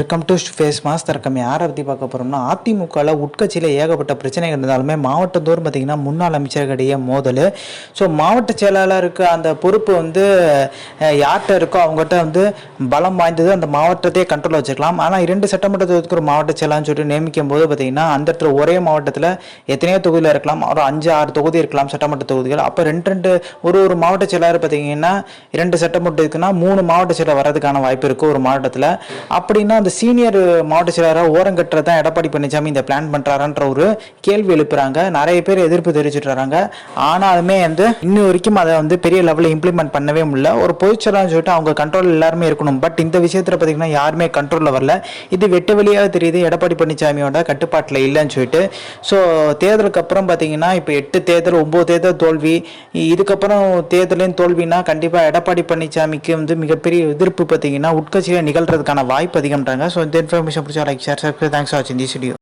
Welcome to face master தரக்கம் யாரை பற்றி பார்க்க போகிறோம்னா அதிமுகவில் உட்கட்சியில் ஏகப்பட்ட பிரச்சனைகள் இருந்தாலுமே மாவட்டந்தோறும் பார்த்திங்கன்னா முன்னாள் அமைச்சர்களிடையே மோதல். ஸோ மாவட்ட செயலாளருக்கு அந்த பொறுப்பு வந்து யார்கிட்ட இருக்கோ அவங்ககிட்ட வந்து பலம் வாய்ந்தது அந்த மாவட்டத்தையே கண்ட்ரோல் வச்சுக்கலாம் ஆனால் இரண்டு சட்டமன்ற தொகுதிக்கு ஒரு மாவட்ட செயலாளர்னு சொல்லிட்டு நியமிக்கும் போது பார்த்திங்கன்னா அந்த இடத்துல ஒரே மாவட்டத்தில் எத்தனையோ தொகுதியில் இருக்கலாம். ஒரு அஞ்சு ஆறு தொகுதி இருக்கலாம் சட்டமன்ற தொகுதிகள். அப்போ ரெண்டு ரெண்டு ஒரு ஒரு மாவட்ட செயலாளர் பார்த்தீங்கன்னா இரண்டு சட்டமன்ற இருக்குன்னா மூணு மாவட்ட செயலர் வர்றதுக்கான வாய்ப்பு இருக்குது ஒரு மாவட்டத்தில். அப்படின்னா வந்து சீனியர் மாவட்ட செயலராக ஓரங்கட்டுறது தான் எடப்பாடி பழனிசாமி இந்த பிளான் பண்ணுறாருன்ற ஒரு கேள்வி எழுப்புறாங்க. நிறைய பேர் எதிர்ப்பு தெரிவிச்சுட்டு வராங்க ஆனாலுமே வந்து இன்னும் வரைக்கும் அதை வந்து பெரிய லெவலில் இம்ப்ளிமெண்ட் பண்ணவே முடியல. ஒரு பொதுச்செயலாளர்னு சொல்லிட்டு அவங்க கண்ட்ரோல் எல்லாருமே இருக்கணும். பட் இந்த விஷயத்தில் பார்த்தீங்கன்னா யாருமே கண்ட்ரோலில் வரல. இது வெட்டு வெளியாக தெரியுது. எடப்பாடி பழனிசாமியோட கட்டுப்பாட்டில் இல்லைன்னு சொல்லிட்டு. ஸோ தேர்தலுக்கு அப்புறம் பார்த்தீங்கன்னா இப்போ எட்டு தேர்தல் ஒம்பது தேர்தல் தோல்வி. இதுக்கப்புறம் தேர்தலையும் தோல்வினா கண்டிப்பாக எடப்பாடி பழனிசாமிக்கு வந்து மிகப்பெரிய எதிர்ப்பு பார்த்தீங்கன்னா உட்கட்சியில் நிகழ்றதுக்கான வாய்ப்பு அதிகம்ன்றாங்க. பண்ணுங்கள் ஸோ இந்த இன்ஃபர்மேஷன் பிடிச்சா like share subscribe thanks for வாட்சிங் திஸ் வீடியோ